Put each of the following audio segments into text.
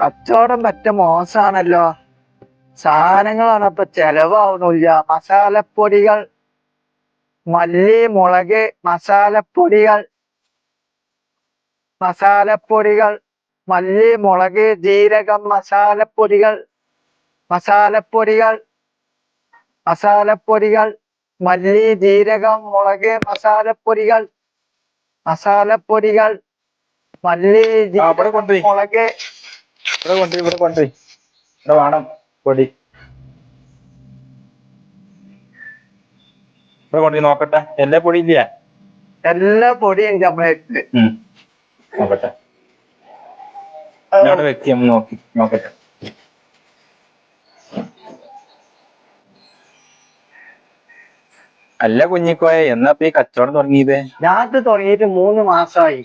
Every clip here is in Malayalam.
കച്ചവടം പറ്റ മോശാണല്ലോ. സാധനങ്ങളാണ് ഇപ്പൊ ചെലവാവുന്നില്ല. മസാലപ്പൊടികൾ മല്ലി മുളക് മസാലപ്പൊടികൾ മസാലപ്പൊടികൾ മല്ലി മുളക് ജീരകം മസാലപ്പൊടികൾ മസാലപ്പൊടികൾ മസാലപ്പൊടികൾ മല്ലി ജീരകം മുളക് മസാലപ്പൊടികൾ മസാലപ്പൊടികൾ മല്ലി ജീരകം മുളക് ഇവിടെ കൊണ്ടുപോയി ഇവിടെ കൊണ്ടുപോയി ഇവിടെ വേണം പൊടി. ഇവിടെ കൊണ്ടുപോയി നോക്കട്ടെ. എല്ലാ പൊടി ഇല്ല? എല്ലാ പൊടിയും നമ്മളെടുത്ത് നോക്കട്ടെ. ഇവിടെ വ്യക്തി നമ്മൾ നോക്കി നോക്കട്ടെ. അല്ല കുഞ്ഞിക്കോയ എന്നാ ഈ കച്ചവടം തുടങ്ങിയത്? ഞാൻ തുടങ്ങിയിട്ട് മൂന്ന് മാസമായി.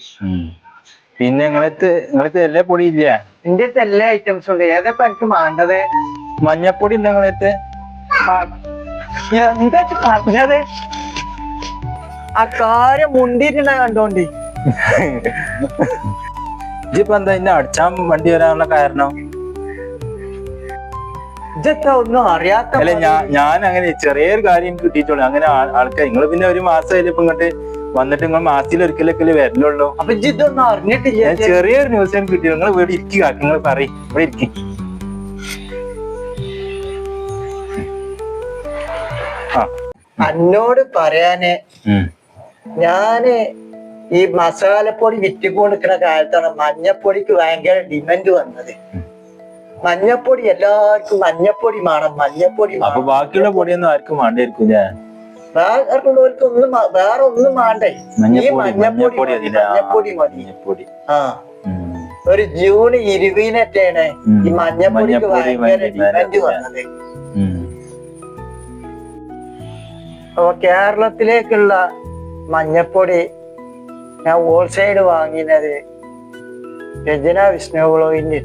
പിന്നെ നിങ്ങളെ നിങ്ങളത്ത് എല്ലാ പൊടി ഇല്ല? എന്റെ അടുത്ത് എല്ലാ ഐറ്റംസും ഉണ്ട്. ഏതാ എനിക്ക് വേണ്ടത്? മഞ്ഞപ്പൊടി ഉണ്ട് നിങ്ങളത്ത് എന്താ പറഞ്ഞത്? ആ കാര്യം മുണ്ടിട്ടുണ്ട കണ്ടോണ്ട്. ഇതിപ്പോ എന്താ ഇന്നെ അടിച്ചാൻ വണ്ടി വരാനുള്ള കാരണം? ഇതൊക്കെ ഒന്നും അറിയാത്ത അല്ല ഞാൻ അങ്ങനെ ചെറിയൊരു കാര്യം കിട്ടിയിട്ടുള്ളൂ. അങ്ങനെ ആൾക്കാർ നിങ്ങൾ പിന്നെ ഒരു മാസം ഇപ്പൊ ഇങ്ങോട്ട് വന്നിട്ട് നിങ്ങൾ മാസത്തിൽ ഒരിക്കലൊക്കെ വരലുള്ളൂ. അപ്പൊ ഇതൊന്നും അറിഞ്ഞിട്ടില്ല. ചെറിയൊരു ന്യൂസ് എനിക്ക് കിട്ടി നിങ്ങൾ ഇവിടെ ഇരിക്കുക നിങ്ങൾ പറയും. ഇവിടെ ഇരിക്കും. ആ. എന്നോട് പറയാന് ഞാൻ ഈ മസാലപ്പൊടി വിറ്റ് കൊടുക്കുന്ന കാലത്താണ് മഞ്ഞപ്പൊടിക്ക് ഭയങ്കര ഡിമാൻഡ് വന്നത്. മഞ്ഞപ്പൊടി എല്ലാവർക്കും മഞ്ഞപ്പൊടി വേണം മഞ്ഞപ്പൊടി ബാക്കിയുള്ള പൊടിയൊന്നും ആർക്കും വേണ്ടിയിരിക്കും ഞാൻ വേറെ ഒന്നും വേറെ ഒന്നും വേണ്ടേ ഈ മഞ്ഞപ്പൊടി മഞ്ഞപ്പൊടി മതി, ആ, ഒരു ജൂൺ ഇരുപതിനൊക്കെയാണ്. ഈ മഞ്ഞപ്പൊടിക്ക് മഞ്ഞപ്പൊടി ഭയങ്കര ഡിമാൻഡ് വന്നത്. അപ്പൊ കേരളത്തിലേക്കുള്ള മഞ്ഞപ്പൊടി ഞാൻ ഹോൾസെയിൽ വാങ്ങിയത് രചന വിഷ്ണുവിന്റെ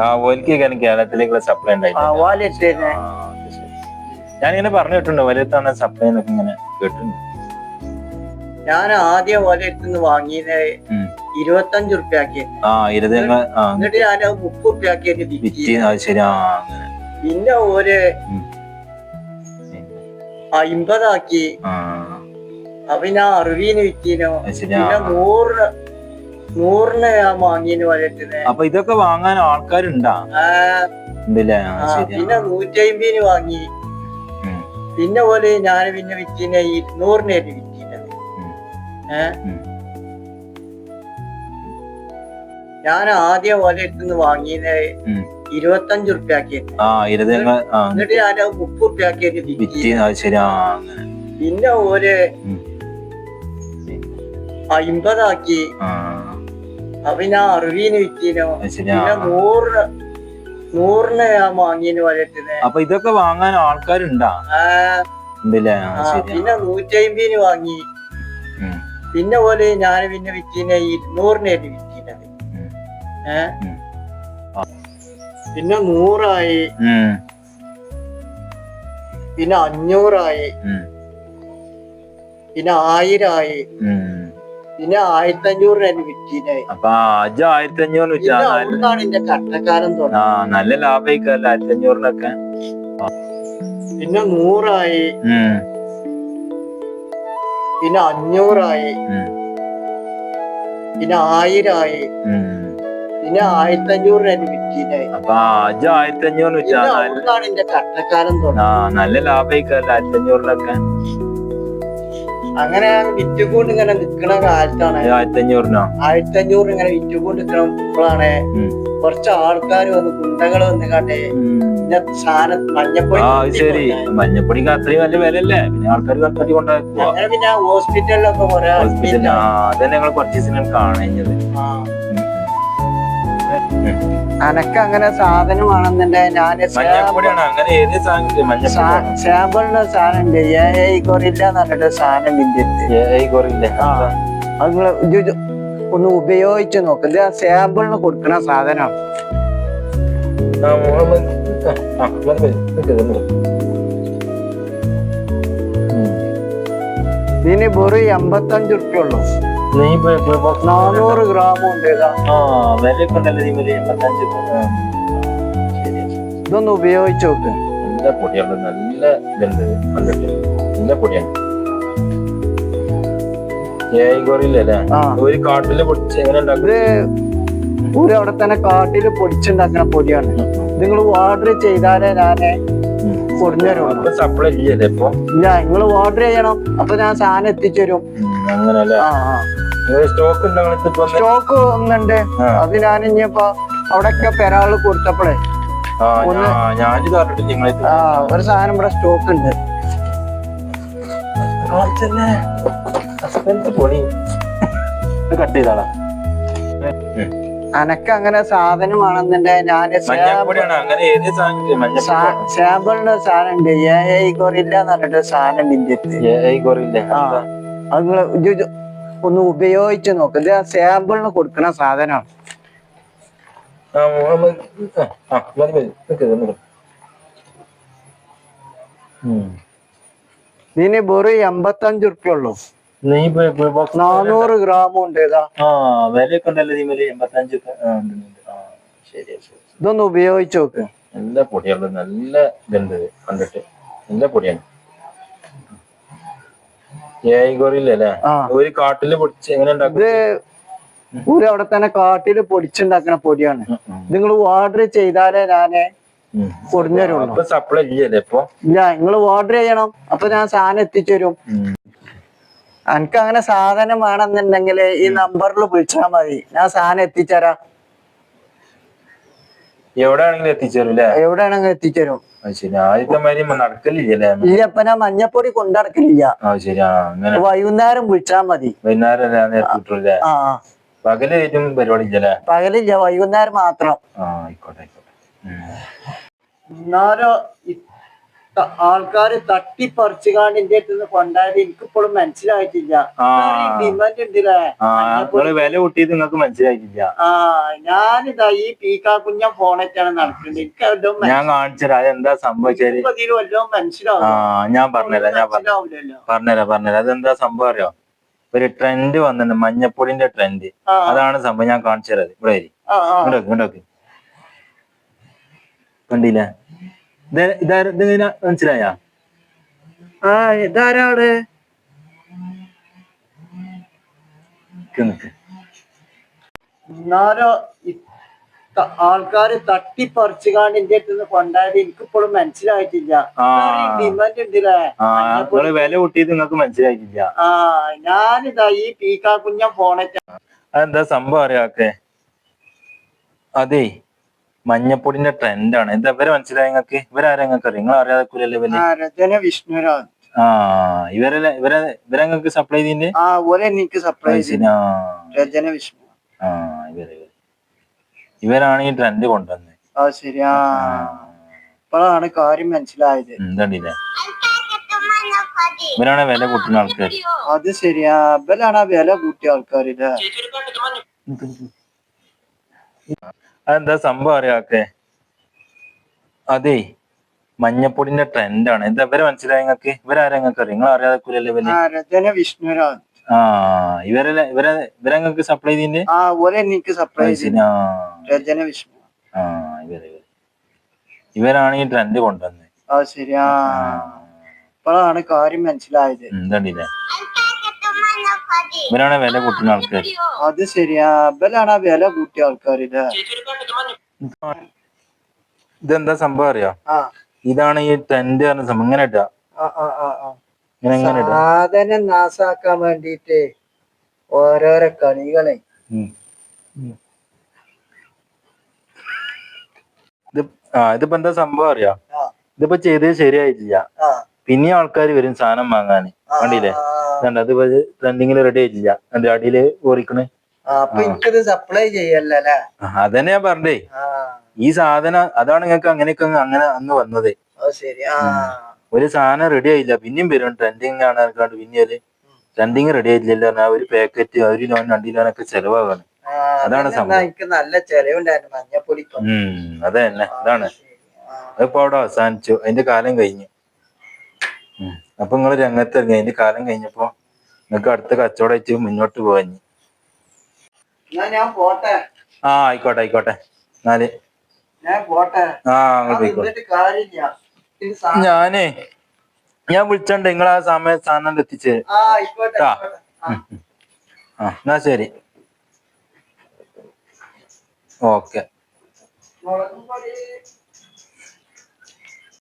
ആ ഓൽക്ക് കേരളത്തിലേക്കുള്ള സപ്ലൈ ഉണ്ടായി ആ, ശരി. ഞാനിങ്ങനെ പറഞ്ഞു കേട്ടിട്ടുണ്ട് വലിയ തവണ സപ്ലൈ എന്നൊക്കെ ഇങ്ങനെ കേട്ടിട്ടുണ്ട്. ഞാൻ ആദ്യം വാലിട്ടിന്ന് വാങ്ങിയത്. ഇരുപത്തഞ്ച് റുപ്യാക്കി ആ എന്നിട്ട് ഞാൻ മുപ്പത് അത് ശരി പിന്നെ ഒരു അപ്പൊ ഞാൻ അറുപതിന് വിറ്റീനോ. പിന്നെ നൂറിന് നൂറിന് ഞാൻ വാങ്ങിന് വലയത്തിന് അപ്പൊ ഇതൊക്കെ വാങ്ങാൻ ആൾക്കാരുണ്ടാ? പിന്നെ നൂറ്റി അമ്പതിന് വാങ്ങി. പിന്നെ പോലെ ഞാൻ പിന്നെ വിറ്റിനെ ഇരുന്നൂറിനായിട്ട് വിറ്റീനത് ഉം. ഏ? ഞാൻ ആദ്യം പോലെ അടുത്തുനിന്ന് വാങ്ങിയത്. ഇരുപത്തഞ്ച് ആ എന്നിട്ട് ഞാൻ മുപ്പത് അങ്ങനെ. പിന്നെ ഉം. അമ്പതാക്കി അപ്പൊ ഞാൻ അറുപതിന് വിറ്റീനോ? പിന്നെ നൂറിന് നൂറിന് ഞാൻ വാങ്ങിന് അപ്പൊ ഇതൊക്കെ വാങ്ങാൻ ആൾക്കാരുണ്ടാ പിന്നെ നൂറ്റി അമ്പതിന് വാങ്ങി. പിന്നെ പോലെ ഞാൻ പിന്നെ വിറ്റീനെ ഇരുന്നൂറിനായിട്ട് വിറ്റീനത് ഉം. ഏ ഉം. പിന്നെ നൂറായി. പിന്നെ അഞ്ഞൂറായി. പിന്നെ ആയിരമായി ഉം. പിന്നെ ആയിരത്തി അഞ്ഞൂറിനായിട്ട് വിറ്റീനായി അപ്പൊ അജ് ആയിരത്തി അഞ്ഞൂറിന് നല്ല എന്റെ കട്ടക്കാരൻ ആ നല്ല ലാഭമായിക്കല്ല ആയിരത്തി അഞ്ഞൂറിനൊക്കെ പിന്നെ നൂറായി. പിന്നെ അഞ്ഞൂറായി. പിന്നെ ആയിരായി. പിന്നെ ആയിരത്തി അഞ്ഞൂറിനായിട്ട് വിറ്റീനായി അപ്പൊ അജ് ആയിരത്തി അഞ്ഞൂറിന് നല്ല അവിടുന്നാണ് എന്റെ കട്ടക്കാരൻ ആ നല്ല ലാഭമായിക്കല്ല ആയിരത്തി അഞ്ഞൂറിനൊക്കെ അങ്ങനെ വിറ്റുകൊണ്ട് ഇങ്ങനെ നിക്കണ കാലത്താണ് ആയിരത്തി ആയിരത്തഞ്ഞൂറിന് അഞ്ഞൂറ് ഇങ്ങനെ വിറ്റുകൊണ്ട് നിൽക്കുമ്പോഴാണ് ഉം. കുറച്ച് ആൾക്കാർ വന്ന് ഗുണ്ടകൾ വന്ന് കണ്ടേ സാധനം മഞ്ഞപ്പൊടി ശരി. മഞ്ഞപ്പൊടിക്ക് അത്രയും നല്ല വിലല്ലേ പിന്നെ ആൾക്കാർ കത്തടി കൊണ്ടുപോയി അങ്ങനെ പിന്നെ ഹോസ്പിറ്റലിലൊക്കെ കുറെ ഹോസ്പിറ്റലിൽ അതന്നെ ഞങ്ങൾ കുറച്ച് കാണുന്നത്. അനക്ക് അങ്ങനെ സാധനമാണെന്നുണ്ടെ ഞാൻ സാമ്പിളിന്റെ സാധനം ഉണ്ട് എ ഐ കൊറില്ല എന്ന് പറഞ്ഞിട്ട് സാധനം. അത് ഇത് ഒന്ന് ഉപയോഗിച്ച് നോക്ക്. ഇത് സാമ്പിളിന് കൊടുക്കുന്ന സാധനം എമ്പത്തഞ്ചു. ഇതിന് വെറും എൺപത്തഞ്ച് ഉറുപ്പ്യ ഉള്ളൂ. നാനൂറ് ഗ്രാം ഉണ്ട് വിലയൊക്കെ ഉണ്ടല്ലോ ഇതിമേൽ എൺപത്തഞ്ച്. ഇതൊന്ന് ഉപയോഗിച്ച് നോക്ക്. നല്ല പൊടിയാണ് നല്ല ഇതുണ്ട് കണ്ടിട്ട്. നല്ല പൊടിയാണ്. ഒരു കാട്ടിൽ പൊടിച്ച് എങ്ങനെ ഒരു അവിടെ തന്നെ കാട്ടിൽ പൊടിച്ചുണ്ടാക്കുന്ന പൊടിയാണ്. നിങ്ങൾ ഓർഡർ ചെയ്താലേ ഞാൻ കൊടുഞ്ഞരുള്ളൂ അപ്പൊ സപ്ലൈ ചെയ്യല്ലേ ഇപ്പൊ? ഇല്ല നിങ്ങൾ ഓർഡർ ചെയ്യണം. അപ്പൊ ഞാൻ സാധനം എത്തിച്ചേരും അങ്ങനല്ലേ? ആ ആ. സ്റ്റോക്ക് സ്റ്റോക്ക് ഒന്നുണ്ട്. അത് ഞാൻ ഇനിയിപ്പോ അവിടെയൊക്കെ പെരാൾ കൊടുത്തപ്പോഴേ ഒരു സാധനം ഇവിടെ സ്റ്റോക്ക് ഉണ്ട്. കട്ട് ചെയ്താളാ. അനക്ക് അങ്ങനെ സാധനമാണെന്നുണ്ട് ഞാൻ സാമ്പിളിന്റെ സാധനം ഉണ്ട് എ ഐ കൊറില്ല എന്ന് പറഞ്ഞിട്ട് സാധനം ഇന്ത്യത്ത് അത് ഇജ്ജ് ഒന്ന് ഉപയോഗിച്ച് നോക്ക്. ഇത് സാമ്പിളിന് കൊടുക്കുന്ന സാധനമാണ്. ഇതിന് വെറും എൺപത്തഞ്ച് ഉറുപ്പ്യ ഉള്ളൂ. നെയ് ബ- ബ- box നാനൂറ് ഗ്രാമും ഉണ്ട് ആ വിലയൊക്കെ ഉണ്ടല്ലോ ഇതിമേൽ എൺപത്തഞ്ച് ശരി ശരി ഇതൊന്ന് ഉപയോഗിച്ച് നോക്ക്. നല്ല പൊടിയാണ് നല്ല ഇതുണ്ട് ഇത് കണ്ടിട്ട്. നല്ല പൊടിയാണ്. ഏകോറിയില്ലേ ഒരു കാട്ടിൽ പൊടിച്ച് എങ്ങനെ ഉണ്ടാക്കും? ഒരു അവിടെ തന്നെ കാട്ടിൽ പൊടിച്ചുണ്ടാക്കുന്ന പൊടിയാണ്. നിങ്ങൾ ഓർഡർ ചെയ്താലേ ഞാൻ പൊടിഞ്ഞു കൊടുഞ്ഞരുള്ളൂ സപ്ലൈ ചെയ്യല്ലേ ഇപ്പൊ? ഇല്ല നിങ്ങൾ ഓർഡർ ചെയ്യണം. അപ്പൊ ഞാൻ സാധനം എത്തിച്ചേരും ഉം. എനിക്ക് അങ്ങനെ സാധനം വേണമെന്നുണ്ടെങ്കിൽ ഈ നമ്പറിൽ വിളിച്ചാൽ മതി. ഞാൻ സാധനം എത്തിച്ചേരാം. എവിടെയാണെങ്കിലും എത്തിച്ചേരും അല്ലേ എവിടെയാണെങ്കിൽ എത്തിച്ചേരും. ഇല്ല ഇപ്പൊ ഞാൻ മഞ്ഞപ്പൊടി കൊണ്ടടക്കലില്ല വൈകുന്നേരം വിളിച്ചാൽ മതി. പകൽ പകലില്ല വൈകുന്നേരം മാത്രം. ആയിക്കോട്ടെ ആയിക്കോട്ടെ. എന്നാലോ ആൾക്കാര് തട്ടിപ്പറിച്ചുകാണ്ട് എന്റെ അടുത്ത് കൊണ്ടായത് എനിക്കിപ്പോഴും മനസ്സിലായിട്ടില്ല. ഡിമാൻഡ് ഉണ്ടല്ലേ? വില കൂട്ടിയത് നിങ്ങൾക്ക് മനസ്സിലായിട്ടില്ല. ആ ഞാനിതാ ഈ പീക്കാ കുഞ്ഞ ഫോണൊക്കെയാണ് നടക്കുന്നത്. എനിക്ക് വല്ലതും ഞാൻ കാണിച്ചത് അതെന്താ സംഭവിച്ചത്? വല്ലതും മനസ്സിലാവും ഞാൻ പറഞ്ഞുതരാം ഞാൻ പറഞ്ഞുതരാം. പറഞ്ഞുതരാം അതെന്താ സംഭവം അറിയോ? ഒരു ട്രെൻഡ് വന്നിട്ടുണ്ട് മഞ്ഞപ്പൊടിന്റെ ട്രെൻഡ് അതാണ് സംഭവം ഞാൻ കാണിച്ചു തരാം ഇവിടെ കണ്ടില്ല കണ്ടില്ലേ? മനസ്സിലായ? ആ ഇതാരാണ്? എന്നാലോ ആൾക്കാര് തട്ടിപ്പറിച്ചുകാണ്ട് എന്റെ അടുത്ത് കൊണ്ടായത് എനിക്കിപ്പോഴും മനസ്സിലായിട്ടില്ല. ഡിമാൻഡ് ഉണ്ടല്ലേ? വില കൂട്ടിയത് നിങ്ങൾക്ക് മനസ്സിലായിട്ടില്ല. ആ ഞാനിതാ ഈ പീക്കാ കുഞ്ഞ ഫോണൊക്കെ അതെന്താ സംഭവം അറിയാക്കെ അതെ മഞ്ഞപ്പൊടിന്റെ ട്രെൻഡാണ് ഇത് ഇവരെ മനസ്സിലായി നിങ്ങൾക്ക് ഇവരാരെ നിങ്ങൾക്ക് അറിയാം? നിങ്ങൾ അറിയാതെ കൂലല്ലേ ഇവർ? ആ രചന വിഷ്ണുരാജ്. ആ ഇവരല്ലേ ഇവരെ ഇവരെ നിങ്ങൾക്ക് സപ്ലൈ ചെയ്തിന്റെ? ആ ഓരെ എനിക്ക് സപ്ലൈ ചെയ്തു ആ. രചന വിഷ്ണു. ആ ഇവർ ഇവർ. ഇവരാണ് ഈ ട്രെൻഡ് കൊണ്ടുവന്നത് ആ ശരി ആ. ഇപ്പോഴാണ് കാര്യം മനസ്സിലായത്. എന്താണ്ടില്ലേ ഇവരാണ് വില കൂട്ടുന്ന ആൾക്കാർ അത് ശരിയാ ഇവരാണ് ആ വില കൂട്ടിയ ആൾക്കാരില്ലേ അതെന്താ സംഭവം അറിയാക്കെ അതെ മഞ്ഞപ്പൊടിന്റെ ട്രെൻഡാണ് എന്താ ഇവരെ മനസ്സിലായി നിങ്ങൾക്ക് ഇവരാരെ നിങ്ങൾക്ക് അറിയാം? നിങ്ങൾ അറിയാതെ കൂലല്ലേ ഇവർ വിഷ്ണുരാജ് ആ ഇവരല്ലേ ഇവരെ ഇവരെ നിങ്ങൾക്ക് സപ്ലൈ ചെയ്തിന്റെ എനിക്ക് സപ്ലൈ രചന വിഷ്ണു. ആ ഇവർ ഇവർ. ഇവരാണ് ഈ ട്രെൻഡ് കൊണ്ടുവന്നത് ആ ശരി ആ. ഇപ്പോഴാണ് കാര്യം മനസ്സിലായത്. എന്താണ്ടില്ലേ ഇവരാണ് വില കൂട്ടുന്ന ആൾക്കാർ അത് ശരിയാ ഇവരാണ് ആ വില കൂട്ടിയ ആൾക്കാരില്ലേ ഇതെന്താ സംഭവം അറിയോ? ഇതാണ് ഈ ട്രെൻഡ് പറഞ്ഞ സംഭവം. ഇങ്ങനെ ഇട്ടാ ഇട്ടാ സാധനം നാസാക്കാൻ വേണ്ടിട്ട് ഓരോരോ കണികളെ. ഇത് ആ ഇതിപ്പോ എന്താ സംഭവം അറിയാ? ഇതിപ്പോ ചെയ്ത് ശരിയായിട്ടില്ല പിന്നെ ആൾക്കാർ വരും സാധനം വാങ്ങാന്. കണ്ടില്ലേ? ആ, ഇതുണ്ട് അതിപ്പോ ട്രെൻഡിങ്ങിൽ റെഡി ആയിട്ടില്ല എന്റെ അടിയിൽ ഓറിക്കണ്? അപ്പൊ എനിക്കത് സപ്ലൈ ചെയ്യല്ലേ അതന്നെ ഞാൻ പറഞ്ഞേ. ഈ സാധനം അതാണ് നിങ്ങൾക്ക് അങ്ങനെയൊക്കെ അങ്ങ് അങ്ങനെ അന്ന് വന്നത്. ഒരു സാധനം റെഡി ആയില്ല. പിന്നെയും വരും. ട്രെൻഡിങ് ആണ് കണ്ട് പിന്നെ ട്രെൻഡിങ് റെഡി ആയില്ല ഒരു പാക്കറ്റ് ഒരു ലോൺ രണ്ട് ലോനൊക്കെ ചെലവാകാണ്. അതാണ് സംഭവം. നല്ല ചെലവുണ്ടായിരുന്നു. മഞ്ഞപ്പൊടിക്കും അതെ തന്നെ അതാണ്. അതിപ്പോ അവിടെ അവസാനിച്ചു. അതിന്റെ കാലം കഴിഞ്ഞു. അപ്പൊ നിങ്ങൾ രംഗത്ത് ഇറങ്ങി അതിന്റെ കാലം കഴിഞ്ഞപ്പോ നിങ്ങക്ക് അടുത്ത കച്ചവടമായിട്ട് മുന്നോട്ട് എന്നാ ഞാൻ പോട്ടെ. ആ ആയിക്കോട്ടെ ആയിക്കോട്ടെ. എന്നാൽ. ഞാൻ പോട്ടെ. ആ അങ്ങോട്ട് കാര്യമില്ല. ഞാനേ ഞാൻ വിളിച്ചണ്ട് നിങ്ങൾ ആ സമയ സാധനം എത്തിച്ച് ആ. എന്നാ ശരി. ഓക്കെ.